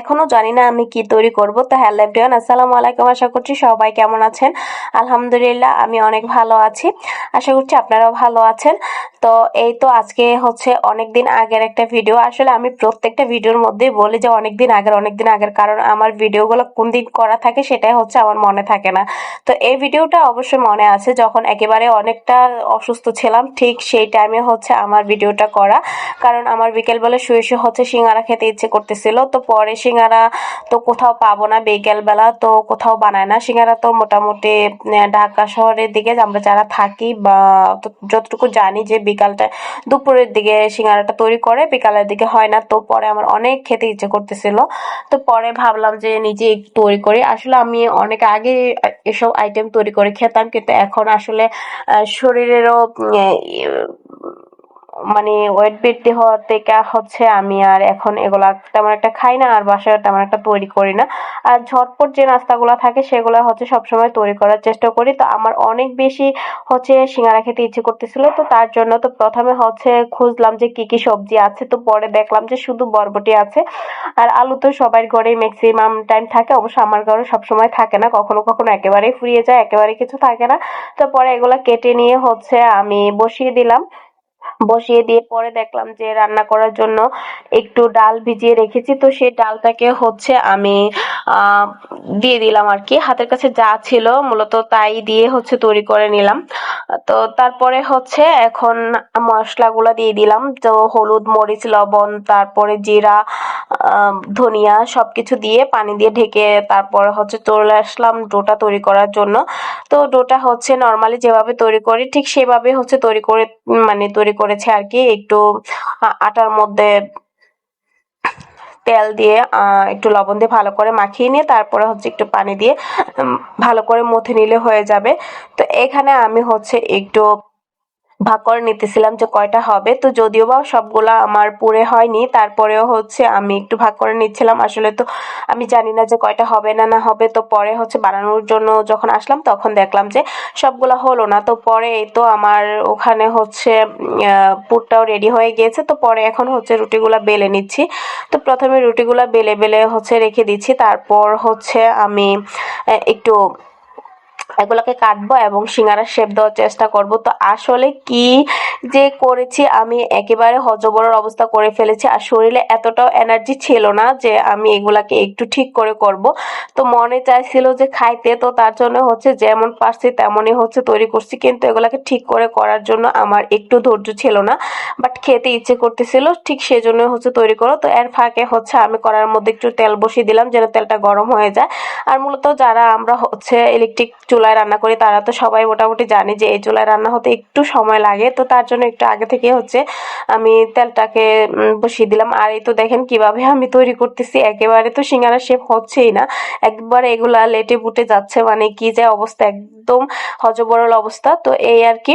এখনও জানি না আমি কি তৈরি করব। তো হ্যালো এভরিওয়ান, আসসালামু আলাইকুম। আশা করছি সবাই কেমন আছেন? আলহামদুলিল্লাহ, আমি অনেক ভালো আছি। আশা করছি আপনারাও ভালো আছেন। তো এই তো আজকে হচ্ছে অনেক দিন আগের একটা ভিডিও আসলে আমি প্রত্যেকটা ভিডিওর মধ্যেই বলি যে অনেক দিন আগের অনেক দিন আগের, কারণ আমার ভিডিওগুলো কোন দিন করা থাকে সেটাই হচ্ছে আমার মনে থাকে না। তো এই ভিডিওটা অবশ্যই মনে আছে, যখন একেবারে অনেকটা অসুস্থ ছিলাম, ঠিক সেই টাইমে হচ্ছে আমার ভিডিওটা করা। কারণ আমার বিকেলবেলা শুয়ে শুয়ে হচ্ছে সিঙ্গারা খেতে ইচ্ছে করতেছিল, তো পরে সিঙ্গারা তো কোথাও পাবো না বিকেলবেলা, তো কোথাও বানায় না। সিঙ্গারা তো মোটামুটি ঢাকা শহরের দিকে আমরা যারা থাকি বা যতটুকু জানি যে বিকালটা দুপুরের দিকে সিঙ্গারাটা তৈরি করে, বিকালের দিকে হয় না। তো পরে আমার অনেক খেতে ইচ্ছে করতেছিল। তো পরে ভাবলাম যে নিজে তৈরি করি। আসলে আমি অনেক আগে এসব আইটেম তৈরি করে খেতাম, কিন্তু এখন আসলে শরীরেরও মানে ওয়েট বৃদ্ধি হওয়ার থেকে হচ্ছে আমি আর এখন এগুলা তেমন একটা খাই না, আর বাসায় তেমন একটা তৈরি করি না। আর ঝটপট যে নাস্তাগুলো থাকে সেগুলো হচ্ছে সবসময় তৈরি করার চেষ্টা করি। তো আমার অনেক বেশি হচ্ছে সিঙ্গারা খেতে ইচ্ছে করতেছিল, তো তার জন্য তো প্রথমে হচ্ছে খুঁজলাম যে কি কি সবজি আছে, তো পরে দেখলাম যে শুধু বরবটি আছে। আর আলু তো সবার ঘরেই ম্যাক্সিমাম টাইম থাকে, অবশ্য আমার ঘরে সবসময় থাকে না, কখনো কখনো একেবারেই ফুরিয়ে যায় একেবারে কিছু থাকে না। তো পরে এগুলো কেটে নিয়ে হচ্ছে আমি বসিয়ে দিলাম। বসিয়ে দিয়ে পরে দেখলাম যে রান্না করার জন্য একটু ডাল ভিজিয়ে রেখেছি। তো সেই ডালটাকে হচ্ছে আমি দিয়ে দিলাম আর কি। হাতের কাছে যা ছিল মূলত তাই দিয়ে হচ্ছে তৈরি করে নিলাম। তো তারপরে হচ্ছে এখন মশলাগুলো দিয়ে দিলাম। তো হলুদ, মরিচ, লবণ, তারপরে জিরা ধনিয়া সবকিছু দিয়ে পানি দিয়ে ঢেকে তারপর হচ্ছে চলে আসলাম ডোটা তৈরি করার জন্য। তো ডোটা হচ্ছে নর্মালি যেভাবে তৈরি করি ঠিক সেভাবে হচ্ছে তৈরি করে মানে তৈরি করেছে আর কি। একটু আটার মধ্যে তেল দিয়ে একটু লবণ দিয়ে ভালো করে মাখিয়ে নিয়ে তারপরে হচ্ছে একটু পানি দিয়ে ভালো করে মথে নিলে হয়ে যাবে। তো এখানে আমি হচ্ছে একটু ভাগ করে নিতেছিলাম যে কয়টা হবে। তো যদিও বা সবগুলা আমার পুরে হয়নি, তারপরেও হচ্ছে আমি একটু ভাগ করে নিচ্ছিলাম। আসলে তো আমি জানি না যে কয়টা হবে না না হবে। তো পরে হচ্ছে বানানোর জন্য যখন আসলাম তখন দেখলাম যে সবগুলা হলো না। তো পরে তো আমার ওখানে হচ্ছে পুরটাও রেডি হয়ে গিয়েছে। তো পরে এখন হচ্ছে রুটিগুলা বেলে নিচ্ছি। তো প্রথমে রুটিগুলা বেলে বেলে হচ্ছে রেখে দিচ্ছি। তারপর হচ্ছে আমি একটু এগুলোকে কাটবো এবং সিঙ্গারা শেপ দেওয়ার চেষ্টা করব। তো আসলে কি যে করেছি, আমি একেবারে হজবরের অবস্থা করে ফেলেছি আর শরীরে এতটাও এনার্জি ছিল না যে আমি এগুলাকে একটু ঠিক করে করব। তো মনে চাইছিল যে খাইতে, তো তার জন্য হচ্ছে যেমন পারছি তেমনই হচ্ছে তৈরি করছি, কিন্তু এগুলাকে ঠিক করে করার জন্য আমার একটু ধৈর্য ছিল না বাট খেতে ইচ্ছে করতেছিল, ঠিক সেজন্য হচ্ছে তৈরি করো। তো এর ফাঁকে হচ্ছে আমি করার মধ্যে একটু তেল বসিয়ে দিলাম, যেন তেলটা গরম হয়ে যায়। আর মূলত যারা আমরা হচ্ছে ইলেকট্রিক চুলায় রান্না করি, তারা তো সবাই মোটামুটি জানে যে এই চুলায় রান্না হতে একটু সময় লাগে। তো তার জন্য একটু আগে থেকে হচ্ছে আমি তেলটাকে বসিয়ে দিলাম। আর এই তো দেখেন কীভাবে আমি তৈরি করতেছি। একেবারে তো সিঙ্গারা শেপ হচ্ছেই না। একবার এগুলা লেটে বুটে যাচ্ছে মানে কি যে অবস্থা, একদম হজবরল অবস্থা। তো এই আর কি।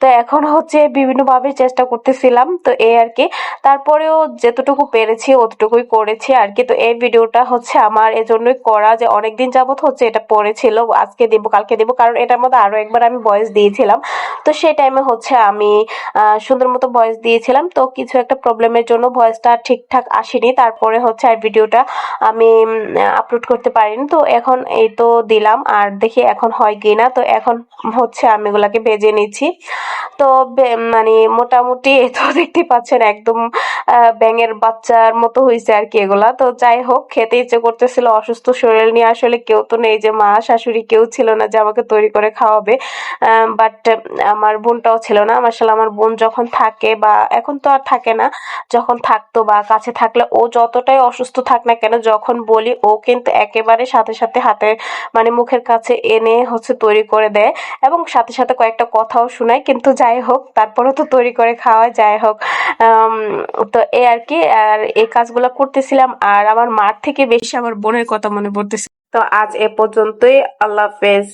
তো এখন হচ্ছে বিভিন্নভাবে চেষ্টা করতেছিলাম। তো এই আর কি। তারপরেও যেতটুকু পেরেছি, অতটুকুই করেছি আর কি। তো এই ভিডিওটা হচ্ছে আমার এজন্যই করা যে অনেকদিন যাবত হচ্ছে এটা পড়েছিল আজকে দেবো, কালকে দেবো, কারণ এটার মধ্যে আরও একবার আমি ভয়েস দিয়েছিলাম। তো সেই টাইমে হচ্ছে আমি সুন্দর মতো ভয়েস দিয়েছিলাম। তো কিছু একটা প্রবলেমের জন্য ভয়েসটা ঠিকঠাক আসেনি। তারপরে হচ্ছে আর ভিডিওটা আমি আপলোড করতে পারিনি। তো এখন এই তো দিলাম, আর দেখি এখন হয় কি না। তো এখন হচ্ছে আমি এগুলাকে ভেজে নিচ্ছি। তো মানে মোটামুটি তো দেখতে পাচ্ছেন একদম ব্যাঙের বাচ্চার মতো হয়েছে আর কি এগুলা। তো যাই হোক, খেতে ইচ্ছে করতেছিল, অসুস্থ শরীর নিয়ে আসলে কেউ তো নেই যে মা, শাশুড়ি কেউ ছিল না যে আমাকে তৈরি করে খাওয়াবে। বাট আমার বোনটাও ছিল না। মার্শাল আমার বোন যখন থাকে বা এখন তো আর থাকে না, যখন থাকতো বা কাছে থাকলে ও যতটাই অসুস্থ থাক না কেন, যখন বলি ও কিন্তু একেবারে সাথে সাথে হাতে মানে মুখের কাছে এনে হচ্ছে তৈরি করে দেয় এবং সাথে সাথে কয়েকটা কথাও শোনায়। কিন্তু যাই হোক, তারপরেও তো তৈরি করে খাওয়ায়। যাই হোক তো এ আর কি, আর এই কাজগুলো করতেছিলাম, আর আমার মার থেকে বেশি আমার বোনের কথা মনে পড়তেছে। তো আজ এ পর্যন্তই, আল্লাহ হাফেজ।